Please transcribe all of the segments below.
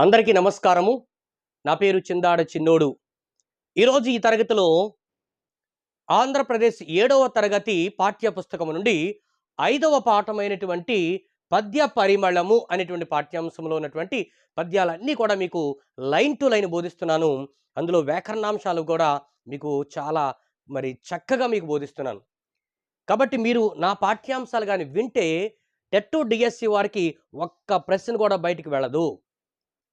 అందరికీ నమస్కారము. నా పేరు చిందాడ చిన్నోడు. ఈరోజు ఈ తరగతిలో ఆంధ్రప్రదేశ్ ఏడవ తరగతి పాఠ్య పుస్తకం నుండి ఐదవ పాఠమైనటువంటి పద్య పరిమళము అనేటువంటి పాఠ్యాంశంలో ఉన్నటువంటి పద్యాలన్నీ కూడా మీకు లైన్ టు లైన్ బోధిస్తున్నాను. అందులో వ్యాకరణాంశాలు కూడా మీకు చాలా మరి చక్కగా మీకు బోధిస్తున్నాను. కాబట్టి మీరు నా పాఠ్యాంశాలు కానీ వింటే టెట్ డిఎస్సి వారికి ఒక్క ప్రశ్న కూడా బయటికి వెళ్ళదు.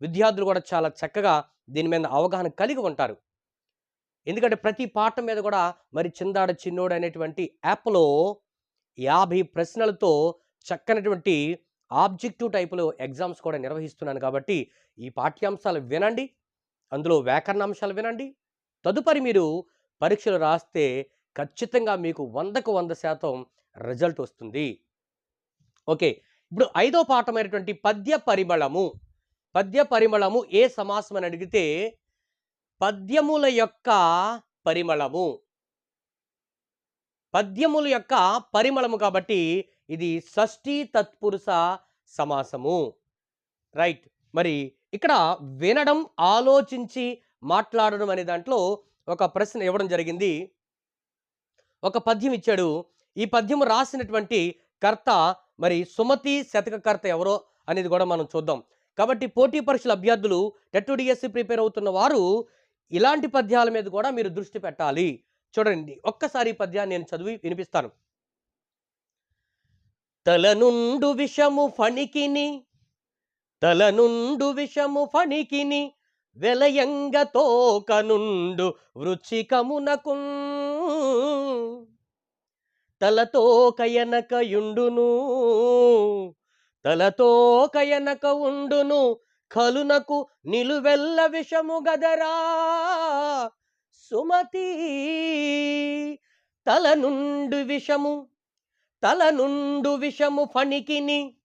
విద్యార్థులు కూడా చాలా చక్కగా దీని మీద అవగాహన కలిగి ఉంటారు. ఎందుకంటే ప్రతి పాఠం మీద కూడా మరి చిందాడ చిన్నోడు అనేటువంటి యాప్లో యాభై ప్రశ్నలతో చక్కనటువంటి ఆబ్జెక్టివ్ టైపులో ఎగ్జామ్స్ కూడా నిర్వహిస్తున్నాను కాబట్టి ఈ పాఠ్యాంశాలు వినండి అందులో వ్యాకరణాంశాలు వినండి. తదుపరి మీరు పరీక్షలు రాస్తే ఖచ్చితంగా మీకు వందకు వంద శాతం రిజల్ట్ వస్తుంది. ఓకే. ఇప్పుడు ఐదో పాఠమైనటువంటి పద్య పరిమళము. పద్య పరిమళము ఏ సమాసం అని అడిగితే పద్యముల యొక్క పరిమళము. పద్యముల యొక్క పరిమళము కాబట్టి ఇది షష్ఠీ తత్పురుష సమాసము. రైట్. మరి ఇక్కడ వినడం ఆలోచించి మాట్లాడడం అనే దాంట్లో ఒక ప్రశ్న ఇవ్వడం జరిగింది. ఒక పద్యం ఇచ్చాడు. ఈ పద్యం రాసినటువంటి కర్త మరి సుమతి శతకకర్త ఎవరో అనేది కూడా మనం చూద్దాం. కాబట్టి పోటీ పరీక్షల అభ్యర్థులు టెట్ డిఎస్సి ప్రిపేర్ అవుతున్న వారు ఇలాంటి పద్యాల మీద కూడా మీరు దృష్టి పెట్టాలి. చూడండి ఒక్కసారి పద్యాన్ని నేను చదివి వినిపిస్తాను. తలనుండు విషము ఫణికిని తలనుండు విషము ఫణికిని వెలయంగ తోకనుండు వృచ్చికమునకు. తలతో కయనకయుండును తలతో కయనక ఉండును కలునకు నిలువెల్ల విషము గదరా. సుమతి తల నుండు విషము తల నుండు విషము ఫణికిని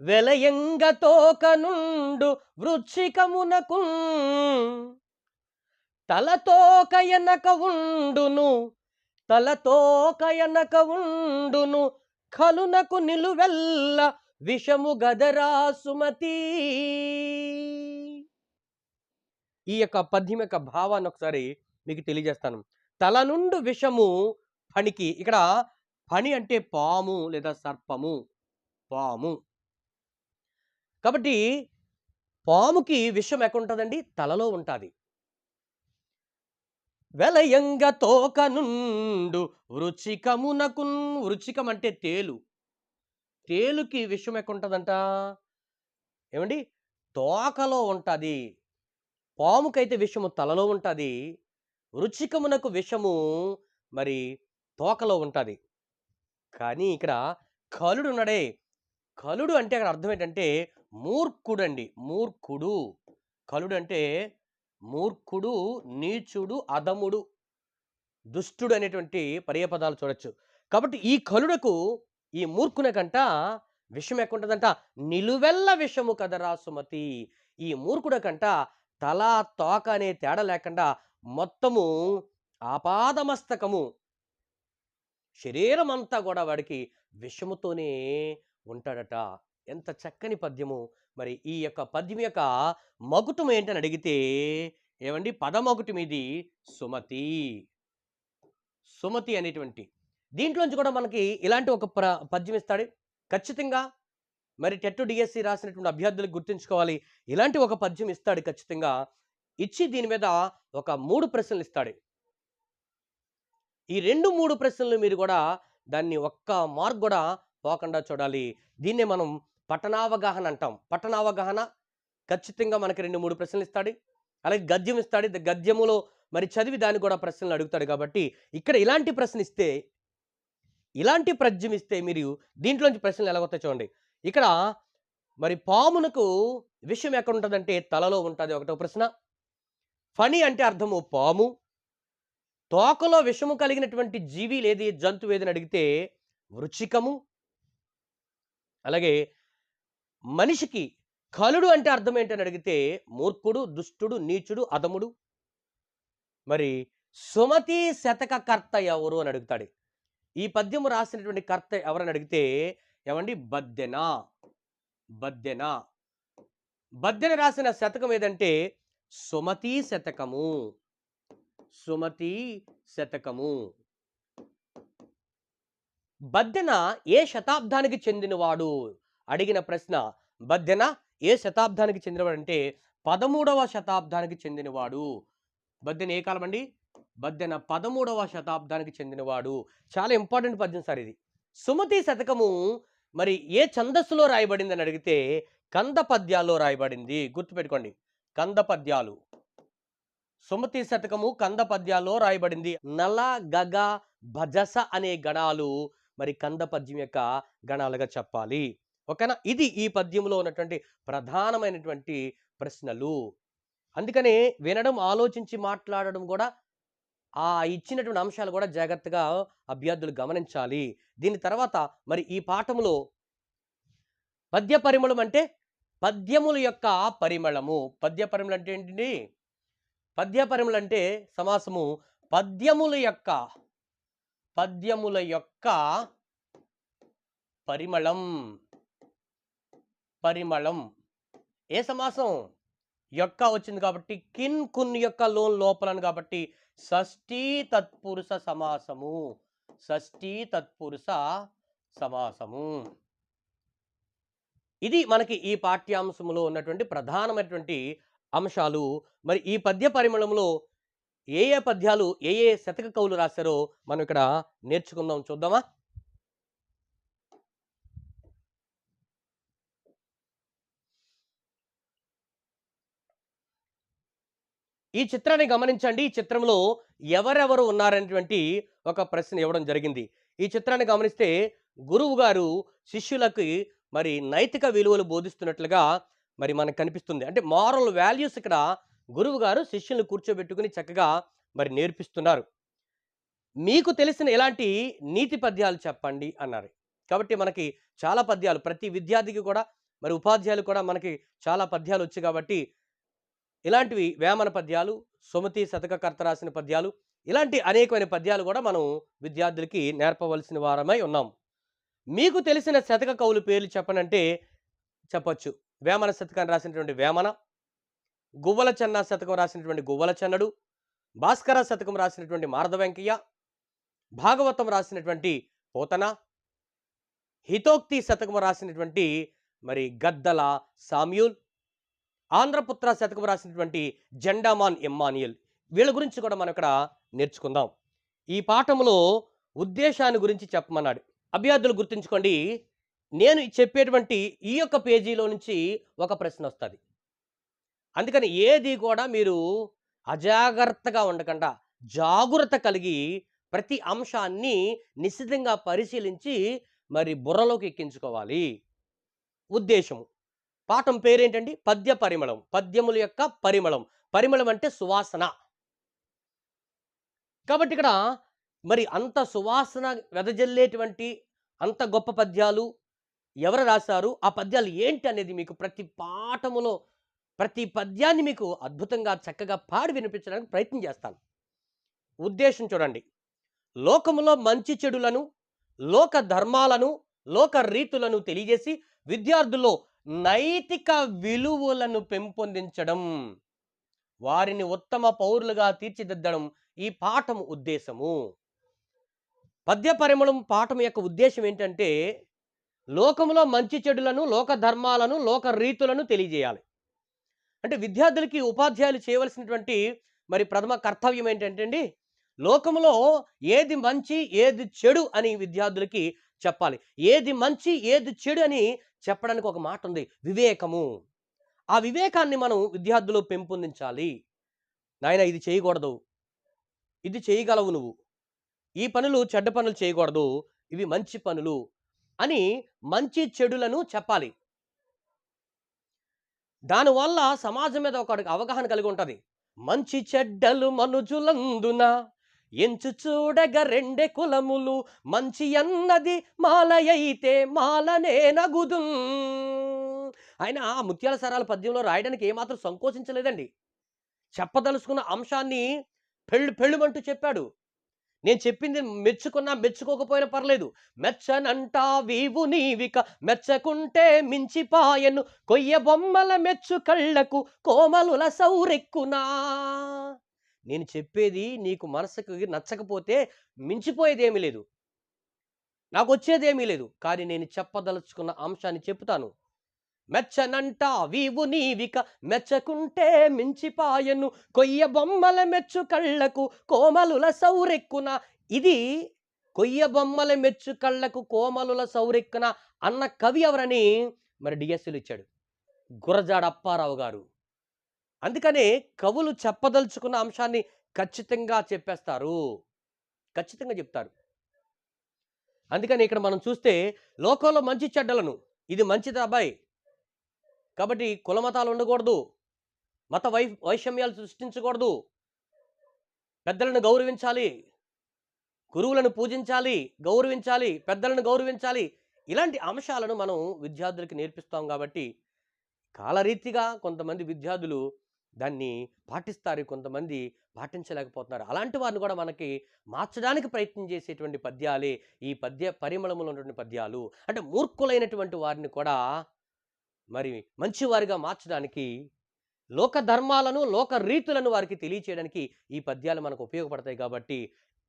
వెలయంగ తోకనుండు వృచ్చికమునకు. తలతో కయనక ఉండును తలతో ఉండును కలునకు నిలువెల్ల విషము గదరా సుమతి. ఈ యొక్క పద్యం యొక్క భావాన్ని ఒకసారి మీకు తెలియజేస్తాను. తల నుండి విషము ఫణికి ఇక్కడ ఫణి అంటే పాము లేదా సర్పము. పాము. కాబట్టి పాముకి విషం ఎక్కడుంటుందండి తలలో ఉంటుంది. వెలయంగ తోకనుండు వృచికమునకున్ వృచికం అంటే తేలు. తేలుకి విషయం ఎక్కడుంటుందంట? ఏమండి? తోకలో ఉంటుంది. పాముకైతే విషము తలలో ఉంటుంది. రుచికమునకు విషము మరి తోకలో ఉంటుంది. కానీ ఇక్కడ కలుడు ఉన్నాడే కలుడు అంటే అక్కడ అర్థం ఏంటంటే మూర్ఖుడు అండి మూర్ఖుడు. కలుడు అంటే మూర్ఖుడు నీచుడు అధముడు దుష్టుడు అనేటువంటి పర్యపదాలు చూడొచ్చు. కాబట్టి ఈ కలుడకు ఈ మూర్ఖునకంట విషం ఎక్కడుంటుందంట? నిలువెల్ల విషము కదరా సుమతి. ఈ మూర్ఖుడకంట తల తోక అనే తేడా లేకుండా మొత్తము ఆపాదమస్తకము. శరీరం అంతా కూడా వాడికి విషముతోనే ఉంటాడట. ఎంత చక్కని పద్యము. మరి ఈ యొక్క పద్యం యొక్క మగుటం ఏంటని అడిగితే ఏమండి పదమొకటి మీది సుమతి. సుమతి అనేటువంటి దీంట్లోంచి కూడా మనకి ఇలాంటి ఒక ప్ర పద్యం ఇస్తాడు. ఖచ్చితంగా మరి టెట్ డిఎస్సి రాసినటువంటి అభ్యర్థులకు గుర్తుంచుకోవాలి. ఇలాంటి ఒక పద్యం ఇస్తాడు ఖచ్చితంగా. ఇచ్చి దీని మీద ఒక మూడు ప్రశ్నలు ఇస్తాడు. ఈ రెండు మూడు ప్రశ్నలు మీరు కూడా దాన్ని ఒక్క మార్క్ కూడా పోకుండా చూడాలి. దీన్నే మనం పట్టణావగాహన అంటాం. పట్టణావగాహన ఖచ్చితంగా మనకి రెండు మూడు ప్రశ్నలు ఇస్తాడు. అలాగే గద్యం ఇస్తాడు. గద్యములో మరి చదివి దాన్ని కూడా ప్రశ్నలు అడుగుతాడు కాబట్టి ఇక్కడ ఇలాంటి ప్రశ్న ఇస్తే ఇలాంటి ప్రజ్యం ఇస్తే మీరు దీంట్లోంచి ప్రశ్నలు ఎలాగొస్తాయి చూడండి. ఇక్కడ మరి పామునకు విషయం ఎక్కడ ఉంటుందంటే తలలో ఉంటుంది ఒకటో ప్రశ్న. ఫణి అంటే అర్థము పాము. తోకలో విషము కలిగినటువంటి జీవి లేది జంతువు ఏదని అడిగితే వృచ్చికము. అలాగే మనిషికి కలుడు అంటే అర్థం ఏంటని అడిగితే మూర్ఖుడు దుష్టుడు నీచుడు అధముడు. మరి సుమతి శతకకర్త ఎవరు అని అడుగుతాడు. ఈ పద్యము రాసినటువంటి కర్త ఎవరని అడిగితే ఏమండి? బద్దెన? బద్దెన? బద్దెన రాసిన శతకం ఏదంటే సుమతి శతకము. సుమతి శతకము. బద్దెన ఏ శతాబ్దానికి చెందినవాడు? అడిగిన ప్రశ్న బద్దెన ఏ శతాబ్దానికి చెందినవాడు అంటే పదమూడవ శతాబ్దానికి చెందినవాడు. బద్దెన ఏ కాలం అండి బద్దెన పదమూడవ శతాబ్దానికి చెందినవాడు. చాలా ఇంపార్టెంట్ పద్యం సార్ ఇది. సుమతి శతకము మరి ఏ ఛందస్సులో రాయబడింది అని అడిగితే కంద పద్యాల్లో రాయబడింది. గుర్తుపెట్టుకోండి. కంద పద్యాలు. సుమతి శతకము కంద పద్యాల్లో రాయబడింది. నల గగ భజస అనే గణాలు మరి కంద పద్యం యొక్క గణాలుగా చెప్పాలి. ఓకేనా? ఇది ఈ పద్యంలో ఉన్నటువంటి ప్రధానమైనటువంటి ప్రశ్నలు. అందుకనే వినడం ఆలోచించి మాట్లాడడం కూడా ఆ ఇచ్చినటువంటి అంశాలు కూడా జాగ్రత్తగా అభ్యర్థులు గమనించాలి. దీని తర్వాత మరి ఈ పాఠములో పద్య పరిమళం అంటే పద్యముల యొక్క పరిమళము. పద్య పరిమళం అంటే ఏంటండి పద్య పరిమళం అంటే సమాసము పద్యముల యొక్క పద్యముల యొక్క పరిమళం. పరిమళం. ఏ సమాసం? యొక్క వచ్చింది కాబట్టి కిన్ కున్ యొక్క లోన్ లోపలను కాబట్టి షష్ఠీ తత్పురుష సమాసము. షష్ఠీ తత్పురుష సమాసము. ఇది మనకి ఈ పాఠ్యాంశంలో ఉన్నటువంటి ప్రధానమైనటువంటి అంశాలు. మరి ఈ పద్య పరిమళంలో ఏ ఏ పద్యాలు ఏ ఏ శతక కవులు రాశారో మనం ఇక్కడ నేర్చుకుందాం. చూద్దామా? ఈ చిత్రాన్ని గమనించండి. ఈ చిత్రంలో ఎవరెవరు ఉన్నారనేటువంటి ఒక ప్రశ్న ఇవ్వడం జరిగింది. ఈ చిత్రాన్ని గమనిస్తే గురువు గారు శిష్యులకి మరి నైతిక విలువలు బోధిస్తున్నట్లుగా మరి మనకు కనిపిస్తుంది. అంటే మారల్ వాల్యూస్ ఇక్కడ గురువు గారు శిష్యులను కూర్చోబెట్టుకుని చక్కగా మరి నేర్పిస్తున్నారు. మీకు తెలిసిన ఎలాంటి నీతి పద్యాలు చెప్పండి అన్నారు. కాబట్టి మనకి చాలా పద్యాలు ప్రతి విద్యార్థికి కూడా మరి ఉపాధ్యాయులు కూడా మనకి చాలా పద్యాలు వచ్చాయి కాబట్టి ఇలాంటివి వేమన పద్యాలు సుమతి శతకకర్త రాసిన పద్యాలు ఇలాంటి అనేకమైన పద్యాలు కూడా మనం విద్యార్థులకి నేర్పవలసిన వారమై ఉన్నాం. మీకు తెలిసిన శతక కవులు పేర్లు చెప్పనంటే చెప్పచ్చు. వేమన శతకాన్ని రాసినటువంటి వేమన గువ్వల చెన్న శతకం రాసినటువంటి గువ్వల చెన్నడు భాస్కర శతకం రాసినటువంటి మారద వెంకయ్య భాగవతం రాసినటువంటి పోతన హితోక్తి శతకం రాసినటువంటి మరి గద్దల సామ్యూల్ ఆంధ్రపుత్ర శతకం రాసినటువంటి జెండామాన్ ఎమ్మానియల్. వీళ్ళ గురించి కూడా మనం ఇక్కడ నేర్చుకుందాం. ఈ పాఠంలో ఉద్దేశాన్ని గురించి చెప్పమన్నాడు. అభ్యర్థులు గుర్తుంచుకోండి నేను చెప్పేటువంటి ఈ యొక్క పేజీలో నుంచి ఒక ప్రశ్న వస్తుంది. అందుకని ఏది కూడా మీరు అజాగ్రత్తగా ఉండకుండా జాగ్రత్త కలిగి ప్రతి అంశాన్ని నిశ్చితంగా పరిశీలించి మరి బుర్రలోకి ఎక్కించుకోవాలి. ఉద్దేశము. పాఠం పేరేంటండి? పద్య పరిమళం. పద్యముల యొక్క పరిమళం. పరిమళం అంటే సువాసన. కాబట్టి ఇక్కడ మరి అంత సువాసన వెదజల్లేటువంటి అంత గొప్ప పద్యాలు ఎవరు రాశారు? ఆ పద్యాలు ఏంటి అనేది మీకు ప్రతి పాఠములో ప్రతి పద్యాన్ని మీకు అద్భుతంగా చక్కగా పాడి వినిపించడానికి ప్రయత్నం చేస్తాను. ఉద్దేశం చూడండి. లోకములో మంచి చెడులను లోక ధర్మాలను లోక రీతులను తెలియజేసి విద్యార్థుల్లో నైతిక విలువలను పెంపొందించడం వారిని ఉత్తమ పౌరులుగా తీర్చిదిద్దడం ఈ పాఠం ఉద్దేశము. పద్య పరిమళం పాఠం యొక్క ఉద్దేశం ఏంటంటే లోకంలో మంచి చెడులను లోక ధర్మాలను లోక రీతులను తెలియజేయాలి. అంటే విద్యార్థులకి ఉపాధ్యాయులు చేయవలసినటువంటి మరి ప్రథమ కర్తవ్యం ఏంటంటే అండి లోకములో ఏది మంచి ఏది చెడు అని విద్యార్థులకి చెప్పాలి. ఏది మంచి ఏది చెడు అని చెప్పడానికి ఒక మాట ఉంది. వివేకము. ఆ వివేకాన్ని మనం విద్యార్థులు పెంపొందించాలి. నాయన ఇది చేయకూడదు. ఇది చేయగలవు నువ్వు. ఈ పనులు చెడ్డ పనులు చేయకూడదు. ఇవి మంచి పనులు అని మంచి చెడులను చెప్పాలి. దానివల్ల సమాజం మీద ఒక అవగాహన కలిగి ఉంటుంది. మంచి చెడ్డలు మనుజులందున ఎంచు చూడగ రెండే కులములు మంచి అన్నది మాలయైతే మాలనే నగుదు. ఆయన ఆ ముత్యాల సరాల పద్యంలో రాయడానికి ఏమాత్రం సంకోచించలేదండి. చెప్పదలుచుకున్న అంశాన్ని పెళ్ళు పెళ్ళుమంటూ చెప్పాడు. నేను చెప్పింది మెచ్చుకున్నా మెచ్చుకోకపోయినా పర్లేదు. మెచ్చనంటా వీవు నీవిక మెచ్చకుంటే మించిపాయను. కొయ్య బొమ్మల మెచ్చు కళ్ళకు కోమలుల సౌరెక్కునా. నేను చెప్పేది నీకు మనసుకు నచ్చకపోతే మించిపోయేదేమీ లేదు. నాకు వచ్చేదేమీ లేదు. కానీ నేను చెప్పదలుచుకున్న అంశాన్ని చెప్తాను మెచ్చనంట వీవు నీవిక మెచ్చకుంటే మించిపాయను. కొయ్య బొమ్మల మెచ్చు కళ్ళకు కోమలుల సౌరెక్కున. ఇది కొయ్య బొమ్మల మెచ్చు కళ్ళకు కోమలుల సౌరెక్కున అన్న కవి ఎవరని మరి డిఎస్సీలు ఇచ్చాడు. గురజాడ అప్పారావు గారు. అందుకనే కవులు చెప్పదలుచుకున్న అంశాన్ని ఖచ్చితంగా చెప్పేస్తారు. ఖచ్చితంగా చెప్తారు. అందుకని ఇక్కడ మనం చూస్తే లోకంలో మంచి చెడ్డలను ఇది మంచిది అబ్బాయి కాబట్టి కులమతాలు ఉండకూడదు. మత వై వైషమ్యాలు సృష్టించకూడదు. పెద్దలను గౌరవించాలి. గురువులను పూజించాలి గౌరవించాలి పెద్దలను గౌరవించాలి. ఇలాంటి అంశాలను మనం విద్యార్థులకు నేర్పిస్తాం కాబట్టి కాలరీతిగా కొంతమంది విద్యార్థులు దాన్ని పాటిస్తారు కొంతమంది పాటించలేకపోతున్నారు. అలాంటి వారిని కూడా మనకి మార్చడానికి ప్రయత్నం చేసేటువంటి పద్యాలే ఈ పద్య పరిమళములు ఉన్నటువంటి పద్యాలు. అంటే మూర్ఖులైనటువంటి వారిని కూడా మరి మంచివారిగా మార్చడానికి లోక ధర్మాలను లోక రీతులను వారికి తెలియచేయడానికి ఈ పద్యాలు మనకు ఉపయోగపడతాయి కాబట్టి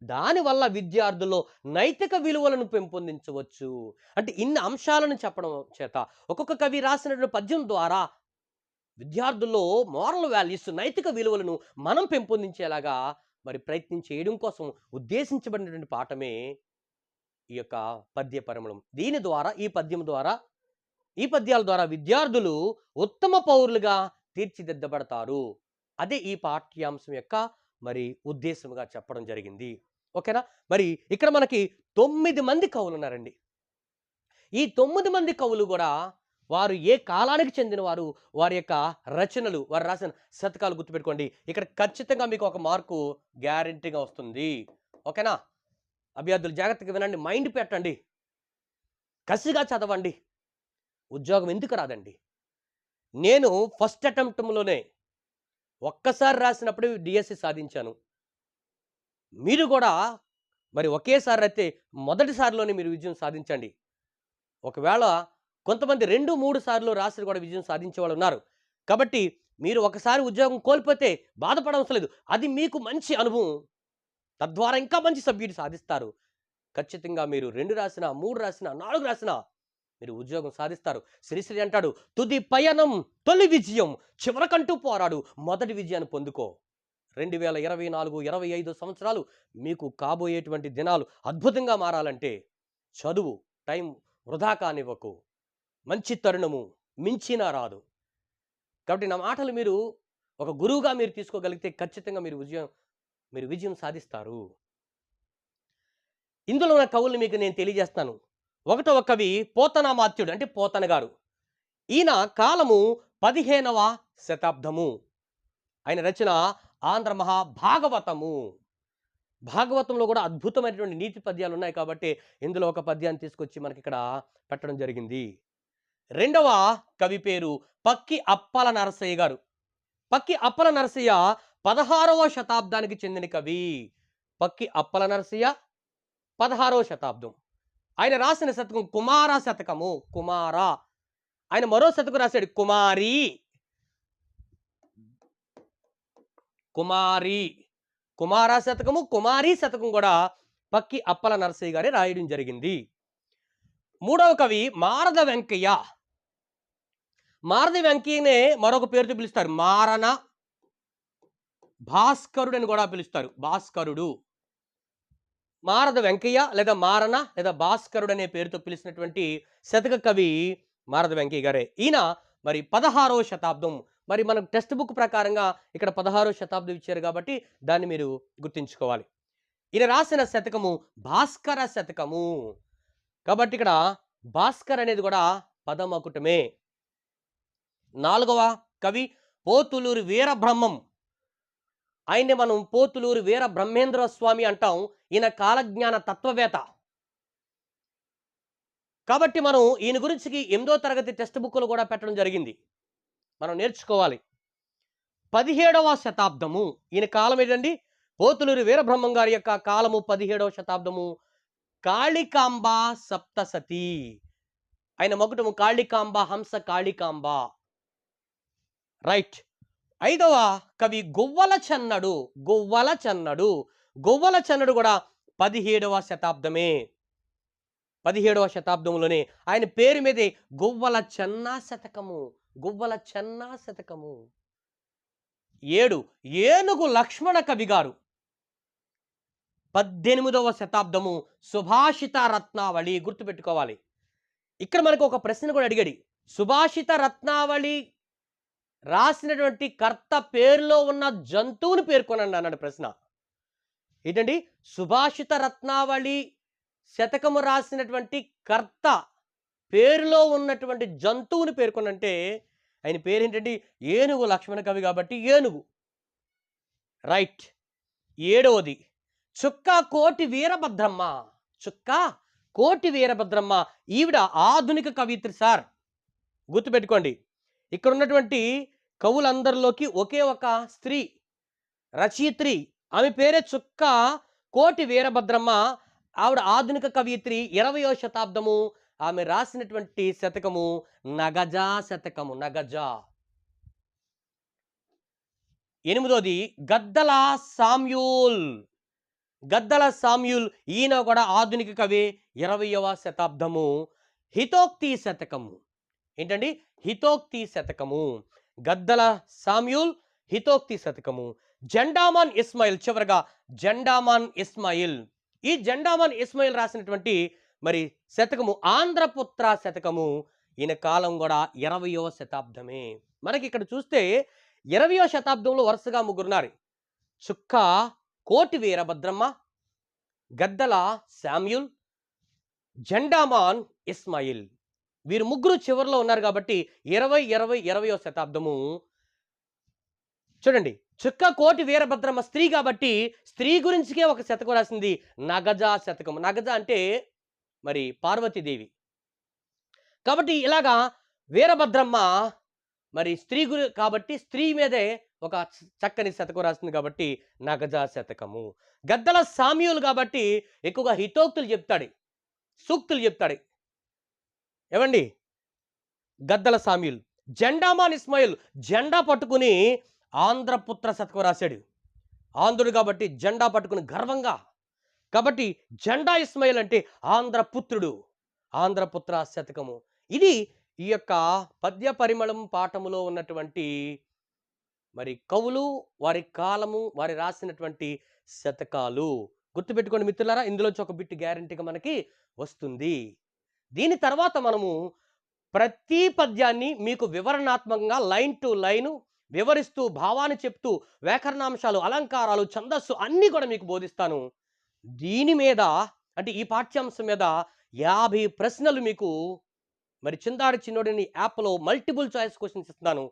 దానివల్ల విద్యార్థుల్లో నైతిక విలువలను పెంపొందించవచ్చు. అంటే ఇన్ని అంశాలను చెప్పడం చేత ఒక్కొక్క కవి రాసినటువంటి పద్యం ద్వారా విద్యార్థుల్లో మోరల్ వాల్యూస్ నైతిక విలువలను మనం పెంపొందించేలాగా మరి ప్రయత్నం చేయడం కోసం ఉద్దేశించబడినటువంటి పాఠమే ఈ యొక్క పద్య పరిమళం దీని ద్వారా ఈ పద్యం ద్వారా ఈ పద్యాల ద్వారా విద్యార్థులు ఉత్తమ పౌరులుగా తీర్చిదిద్దబడతారు. అదే ఈ పాఠ్యాంశం యొక్క మరి ఉద్దేశంగా చెప్పడం జరిగింది. ఓకేనా? మరి ఇక్కడ మనకి తొమ్మిది మంది కవులు ఉన్నారండి ఈ తొమ్మిది మంది కవులు కూడా వారు ఏ కాలానికి చెందిన వారు వారి యొక్క రచనలు వారు రాసిన శతకాలు గుర్తుపెట్టుకోండి. ఇక్కడ ఖచ్చితంగా మీకు ఒక మార్కు గ్యారంటీగా వస్తుంది. ఓకేనా? అభ్యర్థులు జాగ్రత్తగా వినండి. మైండ్ పెట్టండి. కసిగా చదవండి. ఉద్యోగం ఎందుకు రాదండి? నేను ఫస్ట్ అటెంప్ట్లోనే ఒక్కసారి రాసినప్పుడు డిఎస్సి సాధించాను. మీరు కూడా మరి ఒకేసారి అయితే మొదటిసారిలోనే మీరు విజయం సాధించండి. ఒకవేళ కొంతమంది రెండు మూడు సార్లు రాసి కూడా విజయం సాధించే వాళ్ళు ఉన్నారు. కాబట్టి మీరు ఒకసారి ఉద్యోగం కోల్పోతే బాధపడవలసిన లేదు. అది మీకు మంచి అనుభవం. తద్వారా ఇంకా మంచి సభ్యుడు సాధిస్తారు. ఖచ్చితంగా మీరు రెండు రాసినా మూడు రాసినా నాలుగు రాసినా మీరు ఉద్యోగం సాధిస్తారు. శ్రీశ్రీ అంటాడు తుది పయనం తొలి విజయం చివరకంటూ పోరాడు. మొదటి విజయాన్ని పొందుకో. రెండు వేల ఇరవై నాలుగు ఇరవై ఐదు సంవత్సరాలు మీకు కాబోయేటువంటి దినాలు అద్భుతంగా మారాలంటే చదువు టైం వృధా కానివ్వకు. మంచి తరుణము మించినా రాదు. కాబట్టి నా మాటలు మీరు ఒక గురువుగా మీరు తీసుకోగలిగితే ఖచ్చితంగా మీరు విజయం మీరు విజయం సాధిస్తారు. ఇందులో ఉన్న కవుల్ని మీకు నేను తెలియజేస్తాను. ఒకటవ కవి పోతనామాత్యుడు అంటే పోతన గారు ఈయన కాలము పదిహేనవ శతాబ్దము. ఆయన రచన ఆంధ్ర మహాభాగవతము. భాగవతంలో కూడా అద్భుతమైనటువంటి నీతి పద్యాలు ఉన్నాయి కాబట్టి ఇందులో ఒక పద్యాన్ని తీసుకొచ్చి మనకి ఇక్కడ పెట్టడం జరిగింది. రెండవ కవి పేరు పక్కి అప్పల నరసయ్య గారు. పక్కి అప్పల నరసయ్య పదహారవ శతాబ్దానికి చెందిన కవి. పక్కి అప్పల నరసయ్య పదహారవ శతాబ్దం. ఆయన రాసిన శతకం కుమార శతకము. కుమార. ఆయన మరో శతకం రాశాడు కుమారి. కుమారి. కుమార శతకము కుమారి శతకం కూడా పక్కి అప్పల నరసయ్య గారే రాయడం జరిగింది. మూడవ కవి మారద వెంకయ్య. మారద వెంకయ్యనే మరొక పేరుతో పిలుస్తారు. మారన భాస్కరుడు అని కూడా పిలుస్తారు. భాస్కరుడు. మారద వెంకయ్య లేదా మారన లేదా భాస్కరుడు అనే పేరుతో పిలిచినటువంటి శతక కవి మారద వెంకయ్య గారే. ఈయన మరి పదహారవ శతాబ్దం. మరి మనకు టెక్స్ట్ బుక్ ప్రకారంగా ఇక్కడ పదహారవ శతాబ్దం ఇచ్చారు కాబట్టి దాన్ని మీరు గుర్తుంచుకోవాలి. ఈయన రాసిన శతకము భాస్కర శతకము. కాబట్టి ఇక్కడ భాస్కర్ అనేది కూడా పదమకుటమే నాలుగవ కవి పోతులూరి వీరబ్రహ్మం. ఆయన్ని మనం పోతులూరి వీర బ్రహ్మేంద్ర స్వామి అంటాం. ఈయన కాలజ్ఞాన తత్వవేత్త. కాబట్టి మనం ఈయన గురించి ఎనిమిదో తరగతి టెక్స్ట్ బుక్లు కూడా పెట్టడం జరిగింది. మనం నేర్చుకోవాలి. పదిహేడవ శతాబ్దము. ఈయన కాలం ఏంటండి? పోతులూరి వీరబ్రహ్మం గారి యొక్క కాలము పదిహేడవ శతాబ్దము. కాళికాంబ సప్తసతి. ఆయన మొకటము కాళికాంబ హంస కాళికాంబ. రైట్. ఐదవ కవి గొవ్వల చన్నడు గొవ్వల చన్నడు గొవ్వల చన్నడు కూడా పదిహేడవ శతాబ్దమే. పదిహేడవ శతాబ్దంలోనే ఆయన పేరు మీదే గొవ్వల చెన్నా శతకము గొవ్వల చెన్నా శతకము. ఏడు ఏనుగు లక్ష్మణ కవి గారు పద్దెనిమిదవ శతాబ్దము సుభాషిత రత్నావళి గుర్తుపెట్టుకోవాలి. ఇక్కడ మనకు ఒక ప్రశ్న కూడా అడిగాడు. సుభాషిత రత్నావళి రాసినటువంటి కర్త పేరులో ఉన్న జంతువుని పేర్కొనండి అన్నాడు ప్రశ్న. ఏంటండి? సుభాషిత రత్నావళి శతకము రాసినటువంటి కర్త పేరులో ఉన్నటువంటి జంతువుని పేర్కొనంటే ఆయన పేరు ఏనుగు లక్ష్మణ కవి కాబట్టి ఏనుగు. రైట్. ఏడవది. చుక్క కోటి వీరభద్రమ్మ. చుక్క కోటి వీరభద్రమ్మ. ఈవిడ ఆధునిక కవిత్రి సార్. గుర్తుపెట్టుకోండి. ఇక్కడ ఉన్నటువంటి కవులందరిలోకి ఒకే ఒక స్త్రీ రచయిత్రి. ఆమె పేరే చుక్క కోటి వీరభద్రమ్మ. ఆవిడ ఆధునిక కవియత్రి ఇరవయో శతాబ్దము. ఆమె రాసినటువంటి శతకము నగజా శతకము నగజా. ఎనిమిదోది గద్దల సామ్యూల్. గద్దల సామ్యూల్ ఈయన కూడా ఆధునిక కవి ఇరవయవ శతాబ్దము. హితోక్తి శతకము. ఏంటండి? హితోక్తి శతకము. గద్దల సామ్యూల్ హితోక్తి శతకము. జెండామాన్ ఇస్మాయిల్ చివరగా జెండామాన్ ఇస్మాయిల్. ఈ జెండామాన్ ఇస్మాయిల్ రాసినటువంటి మరి శతకము ఆంధ్రపుత్ర శతకము. ఈయన కాలం కూడా ఇరవయో శతాబ్దమే. మనకి ఇక్కడ చూస్తే ఇరవయో శతాబ్దంలో వరుసగా ముగ్గురున్నారు. చుక్క కోటి వీరభద్రమ్మ గద్దల శామ్యుల్ జెండామాన్ ఇస్మాయిల్. వీరు ముగ్గురు చివరిలో ఉన్నారు కాబట్టి ఇరవై ఇరవై ఇరవయో శతాబ్దము. చూడండి చుక్క కోటి వీరభద్రమ్మ స్త్రీ కాబట్టి స్త్రీ గురించికే ఒక శతకం రాసింది. నగజ శతకం. నగజ అంటే మరి పార్వతీదేవి. కాబట్టి ఇలాగా వీరభద్రమ్మ మరి స్త్రీ గురి కాబట్టి స్త్రీ మీదే ఒక చక్కని శతకం రాసింది కాబట్టి నగజ శతకము. గద్దల సామ్యులు కాబట్టి ఎక్కువగా హితోక్తులు చెప్తాడు. సూక్తులు చెప్తాడు. ఏమండి? గద్దల సామ్యుల్. జెండామాన్ ఇస్మాయిల్ జెండా పట్టుకుని ఆంధ్రపుత్ర శతకం రాశాడు. ఆంధ్రుడు కాబట్టి జెండా పట్టుకుని గర్వంగా. కాబట్టి జెండా ఇస్మాయిల్ అంటే ఆంధ్రపుత్రుడు ఆంధ్రపుత్ర శతకము. ఇది ఈ యొక్క పద్య పరిమళం పాఠములో ఉన్నటువంటి మరి కవులు వారి కాలము వారి రాసినటువంటి శతకాలు. గుర్తుపెట్టుకోండి మిత్రులారా ఇందులోంచి ఒక బిట్ గ్యారంటీగా మనకి వస్తుంది. దీని తర్వాత మనము ప్రతి పద్యాన్ని మీకు వివరణాత్మకంగా లైన్ టు లైను వివరిస్తూ భావాన్ని చెప్తూ వ్యాకరణాంశాలు అలంకారాలు ఛందస్సు అన్నీ కూడా మీకు బోధిస్తాను. దీని మీద అంటే ఈ పాఠ్యాంశం మీద యాభై ప్రశ్నలు మీకు మరి చిందాడి చిన్నోడిని యాప్లో మల్టిపుల్ చాయిస్ క్వశ్చన్స్ ఇస్తున్నాను.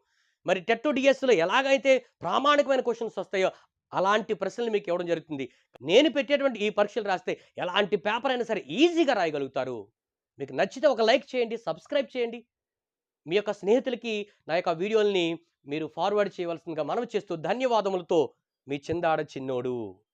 మరి టెట్ డిఎస్లో ఎలాగైతే ప్రామాణికమైన క్వశ్చన్స్ వస్తాయో అలాంటి ప్రశ్నలు మీకు ఇవ్వడం జరుగుతుంది. నేను పెట్టేటువంటి ఈ పరీక్షలు రాస్తే ఎలాంటి పేపర్ అయినా సరే ఈజీగా రాయగలుగుతారు. మీకు నచ్చితే ఒక లైక్ చేయండి సబ్స్క్రైబ్ చేయండి. మీ యొక్క స్నేహితులకి నా యొక్క వీడియోల్ని మీరు ఫార్వర్డ్ చేయవలసిందిగా మనం చేస్తూ ధన్యవాదములతో మీ చిందాడ చిన్నోడు.